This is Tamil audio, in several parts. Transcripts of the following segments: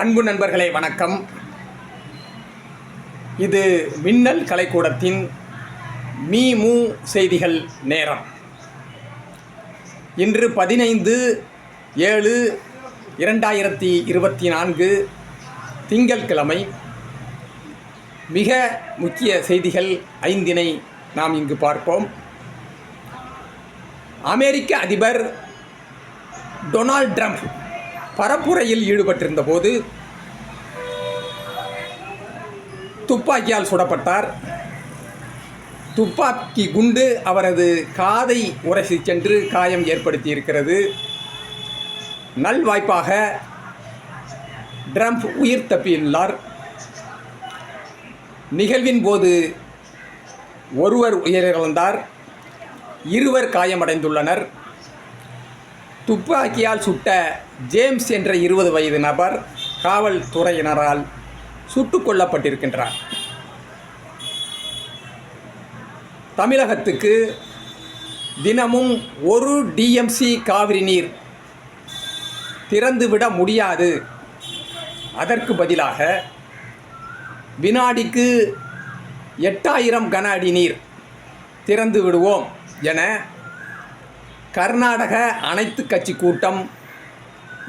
அன்பு நண்பர்களே வணக்கம். இது மின்னல் கலைக்கூடத்தின் மீ மூ செய்திகள் நேரம். இன்று பதினைந்து ஏழு இரண்டாயிரத்தி இருபத்தி நான்கு திங்கட்கிழமை. மிக முக்கிய செய்திகள் ஐந்தினை நாம் இங்கு பார்ப்போம். அமெரிக்க அதிபர் டொனால்ட் ட்ரம்ப் பரப்புரையில் ஈடுபட்டிருந்த போது துப்பாக்கியால் சுடப்பட்டார். துப்பாக்கி குண்டு அவரது காதை உரசி சென்று காயம் ஏற்படுத்தி இருக்கிறது நல்வாய்ப்பாக ட்ரம்ப் உயிர் தப்பியுள்ளார். நிகழ்வின் போது ஒருவர் உயிரிழந்தார். இருவர் காயமடைந்துள்ளனர். துப்பாக்கியால் சுட்ட ஜேம்ஸ் என்ற இருபது வயது நபர் காவல்துறையினரால் சுட்டுக் கொல்லப்பட்டிருக்கின்றார். தமிழகத்துக்கு தினமும் ஒரு டிஎம்சி காவிரி நீர் திறந்துவிட முடியாது. அதற்கு பதிலாக வினாடிக்கு எட்டாயிரம் கன அடி நீர் திறந்து விடுவோம் என கர்நாடக அனைத்து கட்சி கூட்டம்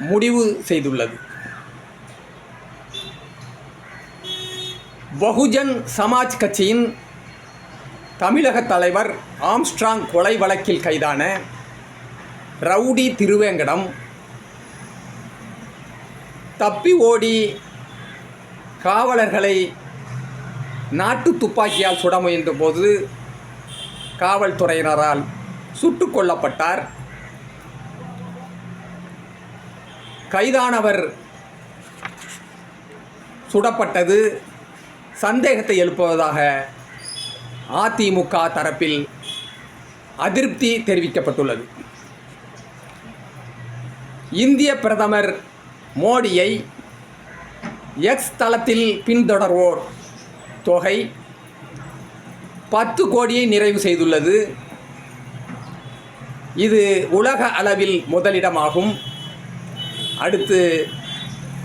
முடிவு செய்துள்ளது. பகுஜன் சமாஜ் கட்சியின் தமிழக தலைவர் ஆம்ஸ்ட்ராங் கொலை வழக்கில் கைதான ரவுடி திருவேங்கடம் தப்பி ஓடி காவலர்களை நாட்டு துப்பாக்கியால் சுட முயன்ற போது காவல்துறையினரால் சுட்டு கொல்லப்பட்டார் கைதானவர் சுடப்பட்டது. சந்தேகத்தை எழுப்புவதாக அதிமுக தரப்பில் அதிருப்தி தெரிவிக்கப்பட்டுள்ளது. இந்திய பிரதமர் மோடியை எக்ஸ் தளத்தில் பின்தொடர்வோர் தொகை பத்து கோடியை நிறைவு செய்துள்ளது. இது உலக அளவில் முதலிடமாகும். அடுத்து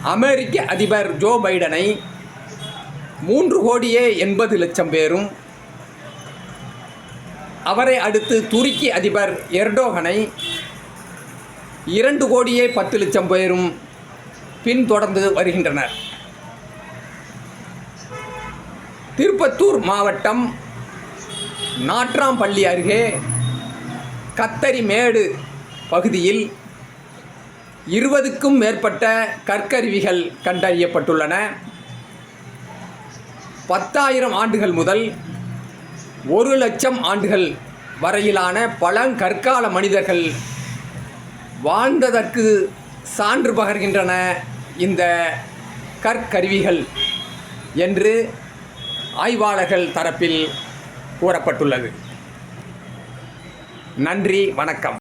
அமெரிக்க அதிபர் ஜோ பைடனை மூன்று கோடியே எண்பது லட்சம் பேரும் அவரை அடுத்து துருக்கி அதிபர் எர்டோகனை இரண்டு கோடியே பத்து லட்சம் பேரும் பின்தொடர்ந்து வருகின்றனர். திருப்பத்தூர் மாவட்டம் நாற்றாம்பள்ளி அருகே கத்தரிமேடு பகுதியில் இருபதுக்கும் மேற்பட்ட கற்கருவிகள் கண்டறியப்பட்டுள்ளன. பத்தாயிரம் ஆண்டுகள் முதல் ஒரு லட்சம் ஆண்டுகள் வரையிலான பழங்கற்கால மனிதர்கள் வாழ்ந்ததற்கு சான்று பகர்கின்றன இந்த கற்கருவிகள் என்று ஆய்வாளர்கள் தரப்பில் கூறப்பட்டுள்ளது. நன்றி வணக்கம்.